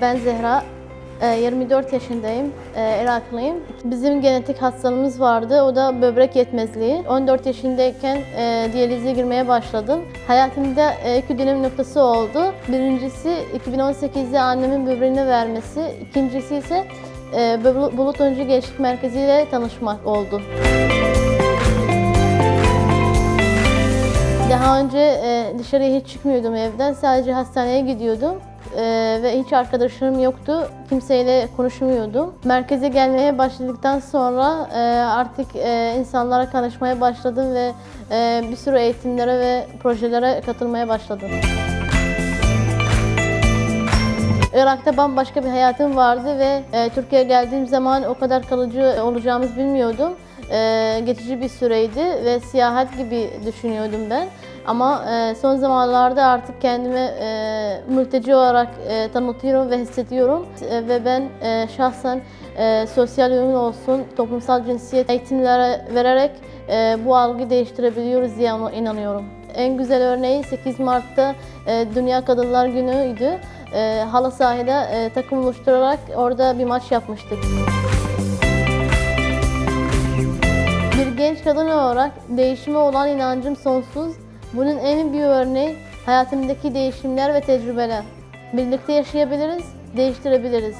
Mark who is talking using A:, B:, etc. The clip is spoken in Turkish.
A: Ben Zehra, e, 24 yaşındayım, e, Iraklıyım. Bizim genetik hastalığımız vardı, o da böbrek yetmezliği. 14 yaşındayken e, diyalize girmeye başladım. Hayatımda iki dönüm noktası oldu. Birincisi 2018'de annemin böbreğini vermesi, ikincisi ise Bul- Bulut Öncü Gençlik Merkezi ile tanışmak oldu. Daha önce dışarıya hiç çıkmıyordum evden. Sadece hastaneye gidiyordum. E, ve hiç arkadaşlarım yoktu. Kimseyle konuşmuyordum. Merkeze gelmeye başladıktan sonra e, artık e, insanlara tanışmaya başladım ve e, bir sürü eğitimlere ve projelere katılmaya başladım. Irak'ta bambaşka bir hayatım vardı ve e, Türkiye'ye geldiğim zaman o kadar kalıcı olacağımızı bilmiyordum. E, geçici bir süreydi ve seyahat gibi düşünüyordum ben. Ama e, son zamanlarda artık kendimi e, mülteci olarak e, tanıtıyorum ve hissediyorum. E, ve ben e, şahsen e, sosyal uyum olsun, toplumsal cinsiyet eğitimleri vererek e, bu algıyı değiştirebiliyoruz diye inanıyorum. En güzel örneği 8 Mart'ta e, Dünya Kadınlar Günü'ydü. E, halı sahada e, takım oluşturarak orada bir maç yapmıştık. Bir genç kadın olarak değişime olan inancım sonsuz. Bunun en büyük örneği hayatımdaki değişimler ve tecrübeler. Birlikte yaşayabiliriz, değiştirebiliriz.